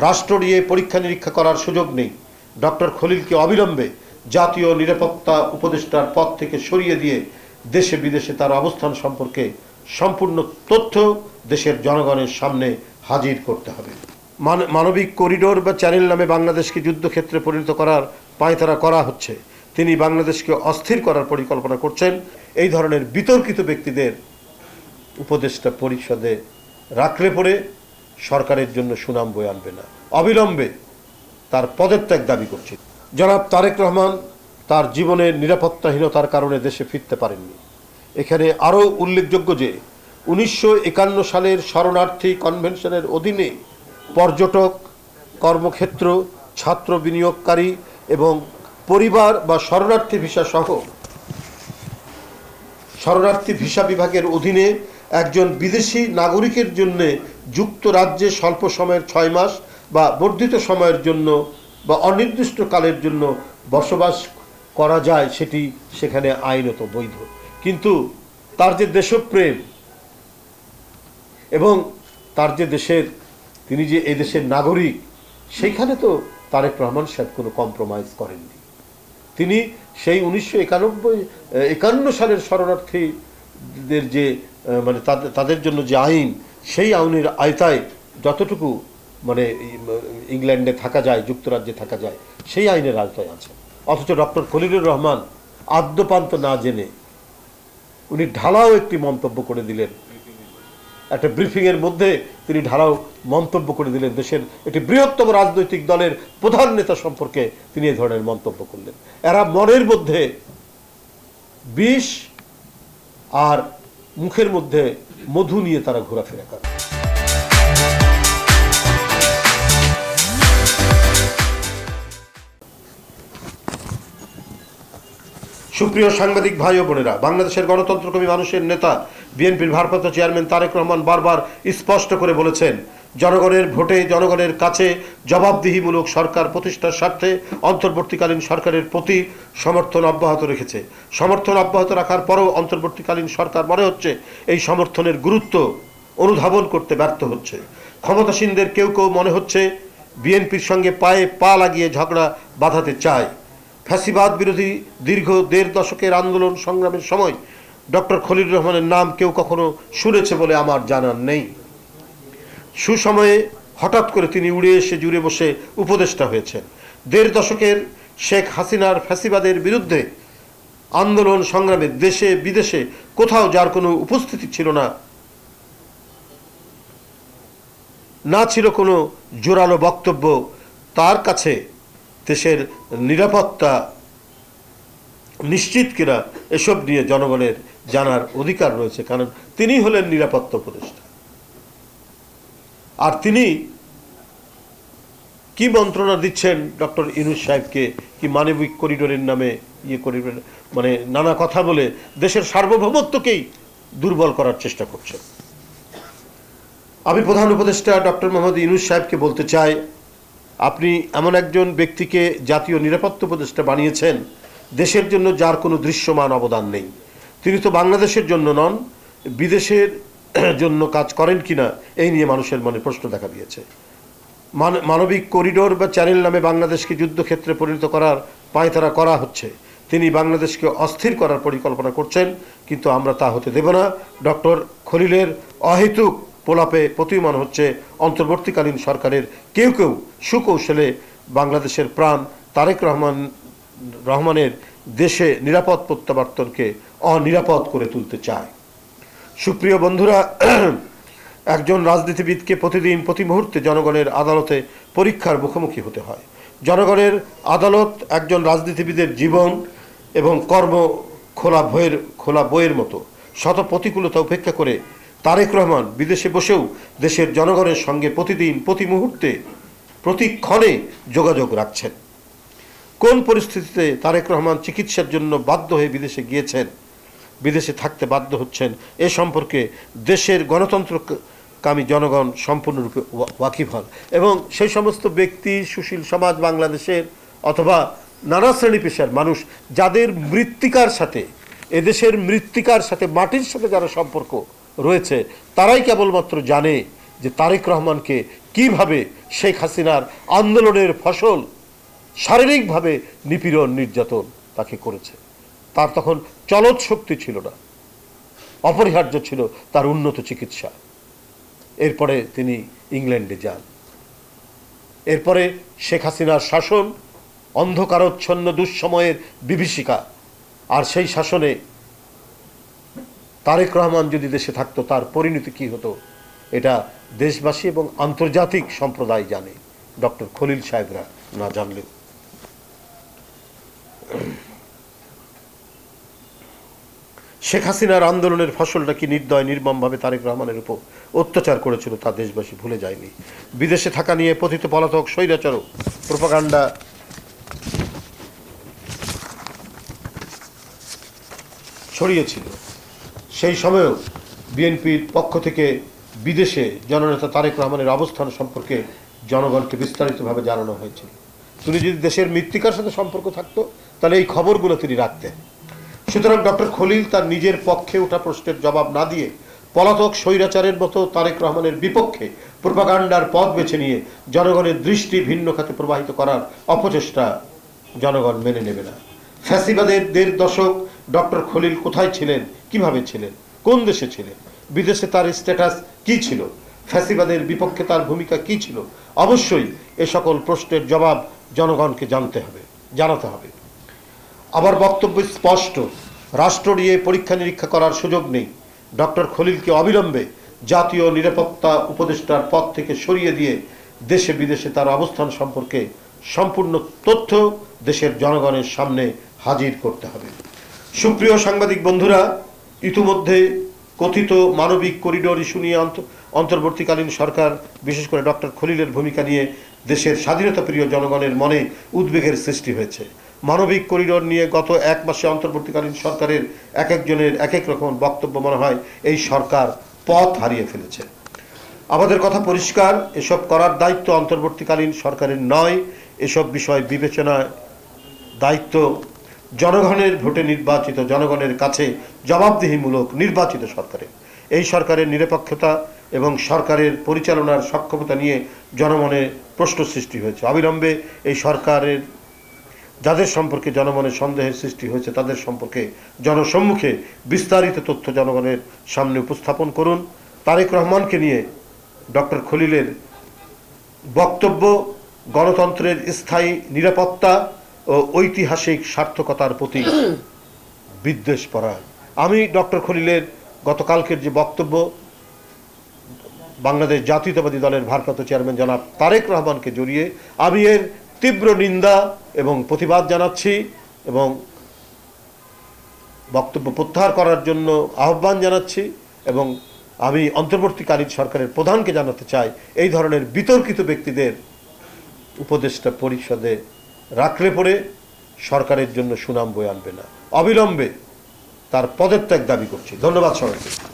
রাষ্ট্র নিয়ে পরীক্ষা নিরীক্ষা করার সুযোগ নেই। ডক্টর খলিলকে অবিলম্বে জাতীয় নিরাপত্তা উপদেষ্টার পদ থেকে সরিয়ে দিয়ে দেশে বিদেশে তার অবস্থান সম্পর্কে সম্পূর্ণ তথ্য দেশের জনগণের সামনে হাজির করতে হবে। মান- মানবিক করিডোর বা চ্যানেল নামে বাংলাদেশকে যুদ্ধক্ষেত্রে পরিণত করার পায়তারা করা হচ্ছে। তিনি বাংলাদেশকে অস্থির করার পরিকল্পনা করছেন। এই ধরনের বিতর্কিত ব্যক্তিদের উপদেষ্টা পরিষদে রাখলে পরে সরকারের জন্য সুনাম বয়ে আনবে না। অবিলম্বে তার পদত্যাগ দাবি করছে। জনাব তারেক রহমান তার জীবনের নিরাপত্তাহীনতার কারণে দেশে ফিরতে পারেননি। এখানে আরও উল্লেখযোগ্য যে, উনিশশো একান্ন সালের শরণার্থী কনভেনশনের অধীনে পর্যটক, কর্মক্ষেত্র, ছাত্র বিনিয়োগকারী এবং পরিবার বা শরণার্থী ভিসা সহ শরণার্থী ভিসা বিভাগের অধীনে একজন বিদেশি নাগরিকের জন্য যুক্তরাজ্যে স্বল্প সময়ের ছয় মাস বা বর্ধিত সময়ের জন্য বা অনির্দিষ্ট কালের জন্য বসবাস করা যায়, সেটি সেখানে আইনত বৈধ। কিন্তু তার যে দেশপ্রেম এবং তার যে দেশের, তিনি যে এই দেশের নাগরিক সেইখানে তো তারেক রহমান সাহেব কোনো কম্প্রোমাইজ করেননি। তিনি সেই উনিশশো একানব্বই একান্ন সালের শরণার্থীদের যে মানে তাদের জন্য যে আইন, সেই আইনের আয়তায় যতটুকু মানে ইংল্যান্ডে থাকা যায়, যুক্তরাজ্যে থাকা যায়, সেই আইনের আয়তায় আছে। অথচ ডক্টর খলিলুর রহমান আদ্যপান্ত না জেনে উনি ঢালাও একটি মন্তব্য করে দিলেন। একটা ব্রিফিংয়ের মধ্যে তিনি ঢালাও মন্তব্য করে দিলেন দেশের একটি বৃহত্তম রাজনৈতিক দলের প্রধান নেতা সম্পর্কে তিনি এই ধরনের মন্তব্য করলেন। এরা মনের মধ্যে বিষ আর মুখের মধ্যে মধু নিয়ে তারা ঘোরাফেরা করে। সুপ্রিয় সাংবাদিক ভাই ও বোনেরা, বাংলাদেশের গণতন্ত্রকর্মী মানুষের নেতা, বিএনপির ভারপ্রাপ্ত চেয়ারম্যান তারেক রহমান বারবার স্পষ্ট করে বলেছেন জনগণের ভোটে, জনগণের কাছে জবাবদিহিমূলক সরকার প্রতিষ্ঠার স্বার্থে অন্তর্বর্তীকালীন সরকারের প্রতি সমর্থন অব্যাহত রেখেছে। সমর্থন অব্যাহত রাখার পরও অন্তর্বর্তীকালীন সরকার মনে হচ্ছে এই সমর্থনের গুরুত্ব অনুধাবন করতে ব্যর্থ হচ্ছে। ক্ষমতাসীনদের কেউ কেউ মনে হচ্ছে বিএনপির সঙ্গে পায়ে পা লাগিয়ে ঝগড়া বাঁধাতে চায়। ফ্যাসিবাদ বিরোধী দীর্ঘ দেড় দশকের আন্দোলন সংগ্রামের সময় ডক্টর খলিল রহমানের নাম কেউ কখনো শুনেছে বলে আমার জানার নেই। সুসময়ে হঠাৎ করে তিনি উড়ে এসে জুড়ে বসে উপদেষ্টা হয়েছেন। দেড় দশকের শেখ হাসিনার ফ্যাসিবাদের বিরুদ্ধে আন্দোলন সংগ্রামে দেশে, বিদেশে কোথাও যার কোনো উপস্থিতি ছিল না না ছিল কোনো জোরালো বক্তব্য, তার কাছে দেশের নিরাপত্তা নিশ্চিত কিনা, এসব নিয়ে জনগণের জানার অধিকার রয়েছে, কারণ তিনি হলেন নিরাপত্তা উপদেষ্টা। আর তিনি কি মন্ত্রণা দিচ্ছেন ডক্টর ইনুস সাহেবকে? কি মানবিক করিডোরের নামে ইয়ে করিডোর মানে নানা কথা বলে দেশের সার্বভৌমত্বকেই দুর্বল করার চেষ্টা করছেন। আমি প্রধান উপদেষ্টা ডক্টর মোহাম্মদ ইনুস সাহেবকে বলতে চাই, আপনি এমন একজন ব্যক্তিকে জাতীয় নিরাপত্তা উপদেষ্টা বানিয়েছেন, দেশের জন্য যার কোনো দৃশ্যমান অবদান নেই। তিনি তো বাংলাদেশের জন্য নন, বিদেশের জন্য কাজ করেন কিনা, এই নিয়ে মানুষের মনে প্রশ্ন দেখা দিয়েছে। মান- মানবিক করিডোর বা চ্যানেল নামে বাংলাদেশকে যুদ্ধক্ষেত্রে পরিণত করার পায়তারা করা হচ্ছে। তিনি বাংলাদেশকে অস্থির করার পরিকল্পনা করছেন, কিন্তু আমরা তা হতে দেব না। ডক্টর খলিলের অহেতুক পোলাপে প্রতীয়মান হচ্ছে অন্তর্বর্তীকালীন সরকারের কেউ কেউ সুকৌশলে বাংলাদেশের প্রাণ তারেক রহমান, রহমানের দেশে নিরাপদ প্রত্যাবর্তনকে অনিরাপদ করে তুলতে চায়। সুপ্রিয় বন্ধুরা, একজন রাজনীতিবিদকে প্রতিদিন প্রতি মুহূর্তে জনগণের আদালতে পরীক্ষার মুখোমুখি হতে হয়। জনগণের আদালত একজন রাজনীতিবিদের জীবন এবং কর্ম খোলা বইয়ের খোলা বইয়ের মতো শত প্রতিকূলতা উপেক্ষা করে তারেক রহমান বিদেশে বসেও দেশের জনগণের সঙ্গে প্রতিদিন প্রতি মুহূর্তে প্রতিক্ষণে যোগাযোগ রাখছেন। কোন পরিস্থিতিতে তারেক রহমান চিকিৎসার জন্য বাধ্য হয়ে বিদেশে গিয়েছেন? বিদেশে থাকতে বাধ্য হচ্ছেন, এ সম্পর্কে দেশের গণতন্ত্রকামী জনগণ সম্পূর্ণরূপে ওয়া- ওয়াকিফ হন। এবং সেই সমস্ত ব্যক্তি, সুশীল সমাজ বাংলাদেশের অথবা নানা শ্রেণি পেশার মানুষ, যাদের মৃত্তিকার সাথে, এদেশের মৃত্তিকার সাথে, মাটির সাথে যারা সম্পর্ক রয়েছে, তারাই কেবলমাত্র জানে যে তারেক রহমানকে কীভাবে শেখ হাসিনার আন্দোলনের ফসল শারীরিকভাবে নিপীড়ন, নির্যাতন তাকে করেছে। তার তখন চলৎ শক্তি ছিল না। অপরিহার্য ছিল তার উন্নত চিকিৎসা। এরপরে তিনি ইংল্যান্ডে যান। এরপরে শেখ হাসিনার শাসন অন্ধকারচ্ছন্ন দুঃসময়ের বিভীষিকা। আর সেই শাসনে তারেক রহমান যদি দেশে থাকতো, তার পরিণতি কি হতো, এটা দেশবাসী এবং আন্তর্জাতিক সম্প্রদায় জানে। ডক্টর খলিল সাহেবরা না জানলেও। শেখ হাসিনার আন্দোলনের ফসলটা কি নির্দয়, নির্মমভাবে তারেক রহমানের উপর অত্যাচার করেছিল তা দেশবাসী ভুলে যায়নি। বিদেশে থাকা নিয়ে পতিত পলাতক স্বৈরাচারক প্রোপাগান্ডা ছড়িয়েছিল। সেই সময়েও বিএনপির পক্ষ থেকে বিদেশে জননেতা তারেক রহমানের অবস্থান সম্পর্কে জনগণকে বিস্তারিতভাবে জানানো হয়েছিল। তিনি যদি দেশের মৃত্তিকার সাথে সম্পর্ক থাকতো, তাহলে এই খবরগুলো তিনি রাখতেন। সুতরাং ডক্টর খলিল তার নিজের পক্ষে ওঠা প্রশ্নের জবাব না দিয়ে পলাতক স্বৈরাচারের মতো তারেক রহমানের বিপক্ষে প্রোপাগান্ডার পথ বেছে নিয়ে জনগণের দৃষ্টি ভিন্ন খাতে প্রবাহিত করার অপচেষ্টা জনগণ মেনে নেবে না। ফ্যাসিবাদের দেড় দশক ডক্টর খলিল কোথায় ছিলেন, কীভাবে ছিলেন, কোন দেশে ছিলেন, বিদেশে তার স্ট্যাটাস কি ছিল, ফ্যাসিবাদের বিপক্ষে তার ভূমিকা কি ছিল, অবশ্যই এ সকল প্রশ্নের জবাব জনগণকে জানতে হবে, জানাতে হবে। আমার বক্তব্য স্পষ্ট। রাষ্ট্র নিয়ে পরীক্ষা নিরীক্ষা করার সুযোগ নেই। ডক্টর খলিলকে অবিলম্বে জাতীয় নিরাপত্তা উপদেষ্টার পদ থেকে সরিয়ে দিয়ে দেশে বিদেশে তার অবস্থান সম্পর্কে সম্পূর্ণ তথ্য দেশের জনগণের সামনে হাজির করতে হবে। সুপ্রিয় সাংবাদিক বন্ধুরা, ইতিমধ্যে কথিত মানবিক করিডোর ইস্যু নিয়ে অন্ত- অন্তর্বর্তীকালীন সরকার, বিশেষ করে ডক্টর খলিলের ভূমিকা নিয়ে দেশের স্বাধীনতা প্রিয় জনগণের মনে উদ্বেগের সৃষ্টি হয়েছে। মানবিক করিডোর নিয়ে গত এক মাসে অন্তর্বর্তীকালীন সরকারের এক একজনের এক এক রকম বক্তব্য মনে হয় এই সরকার পথ হারিয়ে ফেলেছে। আমাদের কথা পরিষ্কার, এসব করার দায়িত্ব অন্তর্বর্তীকালীন সরকারের নয়, এসব বিষয় বিবেচনায় দায়িত্ব জনগণের ভোটে নির্বাচিত জনগণের কাছে জবাবদিহিমূলক নির্বাচিত সরকারের। এই সরকারের নিরপেক্ষতা এবং সরকারের পরিচালনার সক্ষমতা নিয়ে জনমনে প্রশ্ন সৃষ্টি হয়েছে। অবিলম্বে এই সরকারের যাদের সম্পর্কে জনমনে সন্দেহের সৃষ্টি হয়েছে, তাদের সম্পর্কে জনসম্মুখে বিস্তারিত তথ্য জনগণের সামনে উপস্থাপন করুন। তারেক রহমানকে নিয়ে ডক্টর খলিলের বক্তব্য, গণতন্ত্রের স্থায়ী নিরাপত্তা ও ঐতিহাসিক সার্থকতার প্রতি বিদ্বেষ পরায়ণ। আমি ডক্টর খলিলের গতকালকের যে বক্তব্য, বাংলাদেশ জাতীয়তাবাদী দলের ভারপ্রাপ্ত চেয়ারম্যান জনাব তারেক রহমানকে জড়িয়ে, আমি এর তীব্র নিন্দা এবং প্রতিবাদ জানাচ্ছি এবং বক্তব্য প্রত্যাহার করার জন্য আহ্বান জানাচ্ছি এবং আমি অন্তর্বর্তীকালীন সরকারের প্রধানকে জানাতে চাই, এই ধরনের বিতর্কিত ব্যক্তিদের উপদেষ্টা পরিষদে রাখলে পরে সরকারের জন্য সুনাম বয়ে আনবে না। অবিলম্বে তার পদত্যাগ দাবি করছি। ধন্যবাদ সবাইকে।